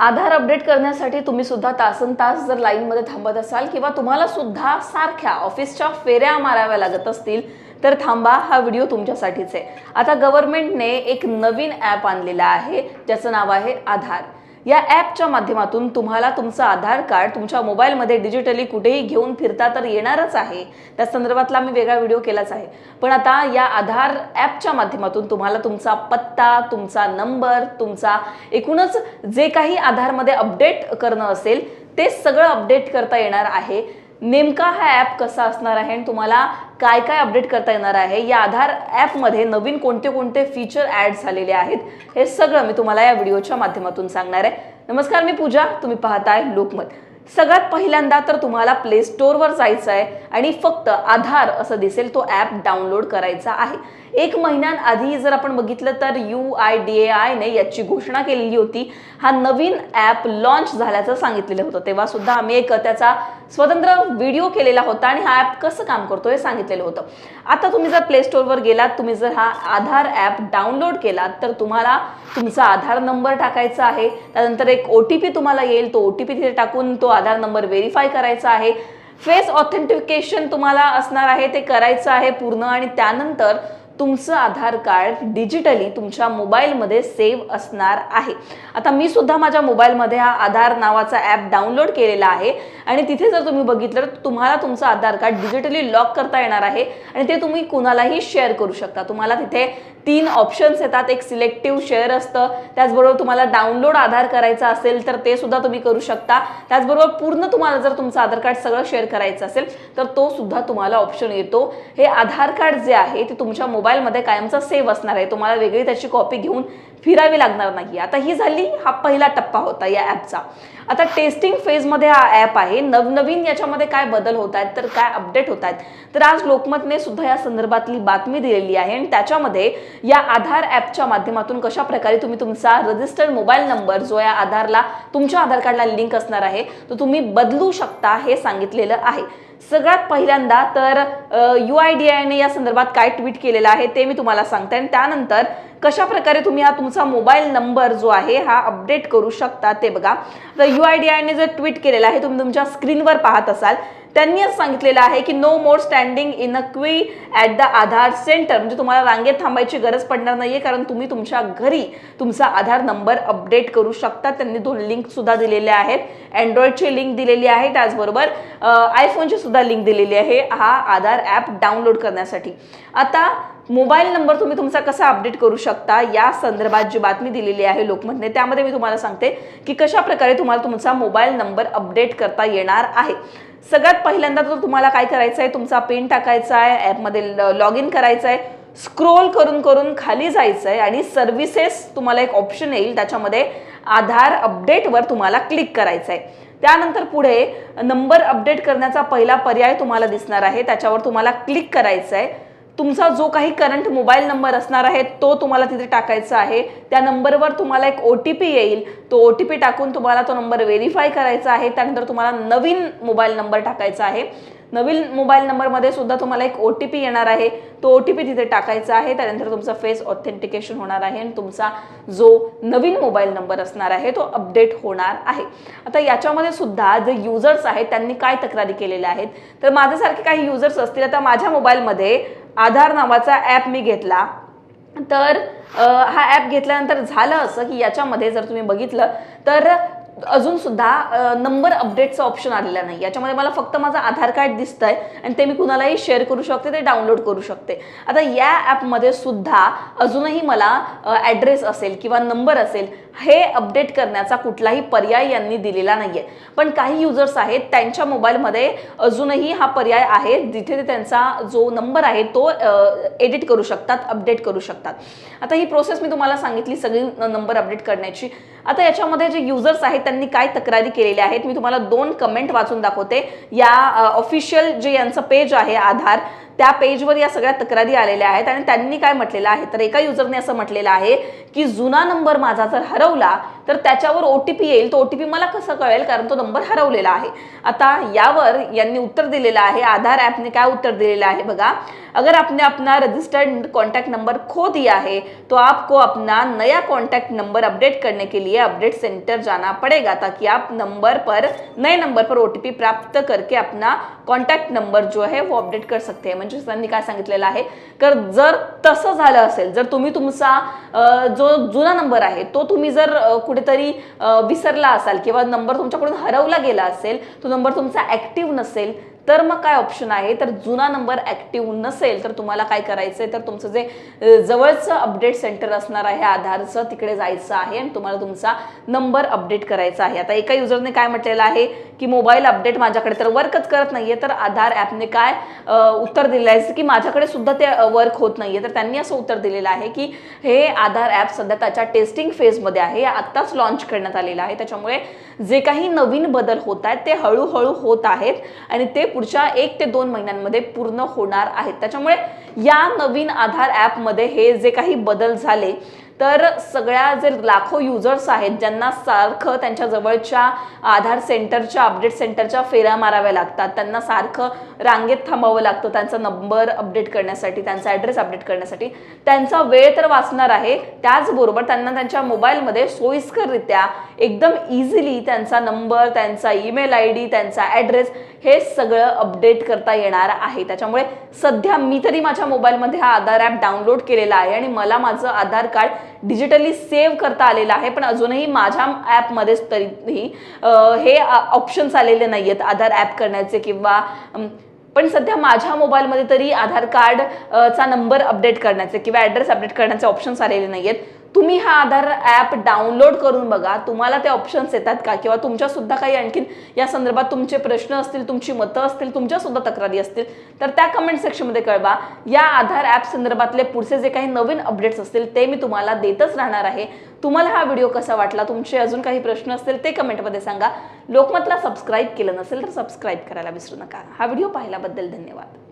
आधार update करण्यासाठी तुम्ही सुद्धा तासन तास जर लाईनमध्ये थांबत असाल किंवा तुम्हाला सुद्धा सारख्या ऑफिसच्या फेऱ्या माराव्या लागत असतील तर थांबा हा व्हिडिओ तुमच्यासाठीच आहे. आता गव्हर्नमेंटने एक नवीन ॲप आणलेला आहे ज्याचं नाव आहे आधार. या ॲपच्या माध्यमातून तुम्हाला तुमचं आधार कार्ड तुमच्या मोबाईलमध्ये डिजिटली कुठेही घेऊन फिरता तर येणारच आहे. त्या संदर्भातला मी वेगळा व्हिडिओ केलाच आहे. पण आता या आधार ॲपच्या माध्यमातून तुम्हाला तुमचा पत्ता तुमचा नंबर तुमचा एकूणच जे काही आधारमध्ये अपडेट करणं असेल ते सगळं अपडेट करता येणार आहे. नेमका हा ॲप कसा असणार आहे आणि तुम्हाला काय काय अपडेट करता येणार आहे? या आधार ॲपमध्ये नवीन कोणते कोणते फीचर ॲड झालेले आहेत? हे सगळं मी तुम्हाला या व्हिडिओच्या माध्यमातून सांगणार आहे. नमस्कार मी पूजा. तुम्ही पाहताय लोकमत. सगळ्यात पहिल्यांदा तर तुम्हाला प्ले स्टोअरवर जायचं आहे आणि फक्त आधार असं दिसेल तो ॲप डाउनलोड करायचा आहे. एक महिन्यांआधी जर आपण बघितलं तर यू आय डी ए आयने याची घोषणा केलेली होती. हा नवीन ॲप लॉन्च झाल्याचं सांगितलेलं होतं. तेव्हा सुद्धा आम्ही एक त्याचा स्वतंत्र व्हिडिओ केलेला होता आणि हा ॲप कसं काम करतो हे सांगितलेलं होतं. आता तुम्ही जर प्ले स्टोअरवर गेलात तुम्ही जर हा आधार ॲप डाउनलोड केलात तर तुम्हाला तुमचा आधार नंबर टाकायचा आहे. त्यानंतर एक ओ टी पी तुम्हाला येईल. तो ओ टी पी तिथे टाकून तो आधार नंबर व्हेरीफाय करायचा आहे. फेस ऑथेंटिकेशन तुम्हाला असणार आहे ते करायचं आहे पूर्ण आणि त्यानंतर तुमचं आधार कार्ड डिजिटली तुमच्या मोबाईलमध्ये सेव्ह असणार आहे. आता मी सुद्धा माझ्या मोबाईलमध्ये हा आधार नावाचा ॲप डाउनलोड केलेला आहे आणि तिथे जर तुम्ही बघितलं तर तुम्हाला तुमचं आधार कार्ड डिजिटली लॉक करता येणार आहे आणि ते तुम्ही कुणालाही शेअर करू शकता. तुम्हाला तिथे तीन ऑप्शन्स येतात. एक सिलेक्टिव्ह शेअर असतं त्याचबरोबर तुम्हाला डाउनलोड आधार करायचा असेल तर ते सुद्धा तुम्ही करू शकता. त्याचबरोबर पूर्ण तुम्हाला जर तुमचं आधार कार्ड सगळं शेअर करायचं असेल तर तो सुद्धा तुम्हाला ऑप्शन येतो. हे आधार कार्ड जे आहे ते तुमच्या मोबाईल मोबाईलमध्ये कायमचा सेव्ह असणार आहे. तुम्हाला वेगळी त्याची कॉपी घेऊन फिरावी लागणार नाही. आता ही झाली हा पहिला टप्पा होता या ॲपचा आता टेस्टिंग फेजमध्ये हा ॲप आहे. नवनवीन याच्यामध्ये काय बदल होत आहेत तर काय अपडेट होत आहेत? तर आज लोकमतने सुद्धा या संदर्भातली बातमी दिलेली आहे आणि त्याच्यामध्ये या आधार ॲपच्या माध्यमातून कशा प्रकारे तुम्ही तुमचा रजिस्टर्ड मोबाईल नंबर जो या आधारला तुमच्या आधार कार्डला लिंक असणार आहे तो तुम्ही बदलू शकता हे सांगितलेलं आहे. सगळ्यात पहिल्यांदा तर यू आय डी आयने या संदर्भात काय ट्विट केलेलं आहे ते मी तुम्हाला सांगते. आणि त्यानंतर कशा प्रकारे तुम्ही हा तुमचा मोबाईल नंबर जो आहे हा अपडेट करू शकता ते बघा. तर यू आय डी आयने जर ट्विट केलेलं आहे तुम्ही तुमच्या स्क्रीनवर पाहत असाल. त्यांनी असं सांगितलेलं आहे की no more standing in a queue at the Aadhaar centre म्हणजे तुम्हाला रांगेत थांबायची गरज पडणार नाहीये कारण तुम्ही तुमच्या घरी तुमचा आधार नंबर अपडेट करू शकता. त्यांनी दोन लिंक सुद्धा दिलेल्या आहेत. अँड्रॉइडची लिंक दिलेली आहे त्याचबरोबर आयफोनची सुद्धा लिंक दिलेली आहे हा आधार ॲप डाउनलोड करण्यासाठी. आता मोबाईल नंबर तुम्ही तुमचा कसा अपडेट करू शकता? या संदर्भात जी बातमी दिलेली आहे लोकमतने त्यामध्ये मी तुम्हाला सांगते की कशा प्रकारे तुम्हाला तुमचा मोबाईल नंबर अपडेट करता येणार आहे. सगळ्यात पहिल्यांदा तर तुम्हाला काय करायचं आहे तुमचा पिन टाकायचा आहे ॲपमध्ये लॉग इन करायचं आहे स्क्रोल करून करून खाली जायचं आहे आणि सर्व्हिसेस तुम्हाला एक ऑप्शन येईल त्याच्यामध्ये आधार अपडेटवर तुम्हाला क्लिक करायचं आहे त्यानंतर पुढे नंबर अपडेट करण्याचा पहिला पर्याय तुम्हाला दिसणार आहे त्याच्यावर तुम्हाला क्लिक करायचं आहे तुमचा जो काही करंट मोबाईल नंबर असणार आहे तो तुम्हाला तिथे टाकायचा आहे. त्या नंबरवर तुम्हाला एक ओ टी पी येईल. तो ओ टी पी टाकून तुम्हाला तो नंबर व्हेरीफाय करायचा आहे. त्यानंतर तुम्हाला नवीन मोबाईल नंबर टाकायचा आहे. नवीन मोबाईल नंबरमध्ये सुद्धा तुम्हाला एक ओ टी पी येणार आहे. तो ओ टी पी तिथे टाकायचा आहे. त्यानंतर तुमचा फेस ऑथेंटिकेशन होणार आहे आणि तुमचा जो नवीन मोबाईल नंबर असणार आहे तो अपडेट होणार आहे. आता याच्यामध्ये सुद्धा जे युजर्स आहेत त्यांनी काय तक्रारी केलेल्या आहेत? तर माझ्यासारखे काही युजर्स असतील आता माझ्या मोबाईलमध्ये आधार नावाचा ॲप मी घेतला. तर हा ॲप घेतल्यानंतर झालं असं की याच्यामध्ये जर तुम्ही बघितलं तर अजून सुद्धा नंबर अपडेटचा ऑप्शन आलेला नाही याच्यामध्ये मला फक्त माझं आधार कार्ड दिसतंय आणि ते मी कुणालाही शेअर करू शकते ते डाउनलोड करू शकते. आता या ॲपमध्ये सुद्धा अजूनही मला ॲड्रेस असेल किंवा नंबर असेल हे अपडेट करण्याचा कुठलाही पर्याय यांनी दिलेला नाही आहे पण काही युजर्स आहेत त्यांच्या मोबाईलमध्ये अजूनही हा पर्याय आहे. जिथे ते त्यांचा जो नंबर आहे तो एडिट करू शकतात अपडेट करू शकतात. आता ही प्रोसेस मी तुम्हाला सांगितली सगळी नंबर अपडेट करण्याची. आता याच्यामध्ये जे युजर्स आहेत त्यांनी काय तक्रारी केलेल्या आहेत? मी तुम्हाला दोन कमेंट वाचून दाखवते. या ऑफिशियल जे यांचं पेज आहे आधार त्या पेजवर या सगळ्या तक्रारी आलेल्या आहेत आणि त्यांनी काय म्हटलेलं आहे? तर एका युजरने असं म्हटलेलं आहे की जुना नंबर माझा जर हरवला तर त्याच्यावर ओ टी पी येईल. तो ओ टी पी मला कसं कळेल? कारण तो नंबर हरवलेला आहे. आता यावर यांनी उत्तर दिलेलं आहे. आधार ॲपने काय उत्तर दिलेलं आहे बघा? अगर आपने अपना रजिस्टर्ड कॉन्टैक्ट नंबर खो दिया है तो आपको अपना नया कॉन्टैक्ट नंबर अपडेट करने के लिए अपडेट सेंटर जाना पड़ेगा ताकि आप नंबर पर नए नंबर पर ओ प्राप्त करके अपना कॉन्टॅक्ट नंबर जो है वो अपडेट कर सकते हैं। म्हणजे काय सांगितलेलं आहे? तर जर तसं झालं असेल जर तुम्ही तुमचा जो जुना नंबर आहे तो तुम्ही जर कुठेतरी विसरला असाल किंवा नंबर तुमच्याकडून हरवला गेला असेल तो नंबर तुमचा ॲक्टिव्ह नसेल तर मग काय ऑप्शन आहे? तर जुना नंबर ॲक्टिव्ह नसेल तर तुम्हाला काय करायचं आहे तर तुमचं जे जवळचं अपडेट सेंटर असणार आहे आधारचं तिकडे जायचं आहे आणि तुम्हाला तुमचा नंबर अपडेट करायचा आहे. आता एका युजरने काय म्हटलेलं आहे की मोबाईल अपडेट माझ्याकडे तर वर्कच करत नाहीये तर आधार ॲपने काय उत्तर दिलं आहे? की माझ्याकडे सुद्धा ते वर्क होत नाहीये. तर त्यांनी असं उत्तर दिलेलं आहे की हे आधार ॲप सध्या त्याच्या टेस्टिंग फेजमध्ये आहे. आत्ताच लॉन्च करण्यात आलेलं आहे. त्याच्यामुळे जे काही नवीन बदल होत आहेत ते हळूहळू होत आहेत आणि ते पुढच्या एक ते दोन महिन्यांमध्ये पूर्ण होणार आहेत. त्याच्यामुळे या नवीन आधार ॲपमध्ये हे जे काही बदल झाले तर सगळ्या जे लाखो युजर्स आहेत ज्यांना सारखं त्यांच्या जवळच्या आधार सेंटरच्या अपडेट सेंटरच्या फेऱ्या माराव्या लागतात त्यांना सारखं रांगेत थांबावं लागतं त्यांचा नंबर अपडेट करण्यासाठी त्यांचा ॲड्रेस अपडेट करण्यासाठी. त्यांचा वेळ तर वाचणार आहे. त्याचबरोबर त्यांना त्यांच्या मोबाईलमध्ये सोयीस्कररित्या एकदम इझिली त्यांचा नंबर त्यांचा ईमेल आय डी त्यांचा ॲड्रेस हे सगळं अपडेट करता येणार आहे. त्याच्यामुळे सध्या मी तरी माझ्या मोबाईलमध्ये हा आधार ॲप डाउनलोड केलेला आहे आणि मला माझं आधार कार्ड डिजिटली सेव्ह करता आलेलं आहे पण अजूनही माझ्या ॲपमध्येच तरीही हे ऑप्शन्स आलेले नाही आहेत आधार ॲप करण्याचे किंवा पण सध्या माझ्या मोबाईलमध्ये तरी आधार कार्ड चा नंबर अपडेट करण्याचे किंवा ॲड्रेस अपडेट करण्याचे ऑप्शन्स आलेले नाही आहेत तुम्ही हा आधार ॲप डाउनलोड करून बघा. तुम्हाला ते ऑप्शन्स येतात का? किंवा तुमच्यासुद्धा काही आणखीन या संदर्भात तुमचे प्रश्न असतील तुमची मतं असतील तुमच्यासुद्धा तक्रारी असतील तर त्या कमेंट सेक्शनमध्ये कळवा. या आधार ॲप संदर्भातले पुढचे जे काही नवीन अपडेट्स असतील ते मी तुम्हाला देतच राहणार आहे. तुम्हाला हा व्हिडिओ कसा वाटला? तुमचे अजून काही प्रश्न असतील ते कमेंटमध्ये सांगा. लोकमतला सबस्क्राईब केलं नसेल तर सबस्क्राईब करायला विसरू नका. हा व्हिडिओ पाहिल्याबद्दल धन्यवाद.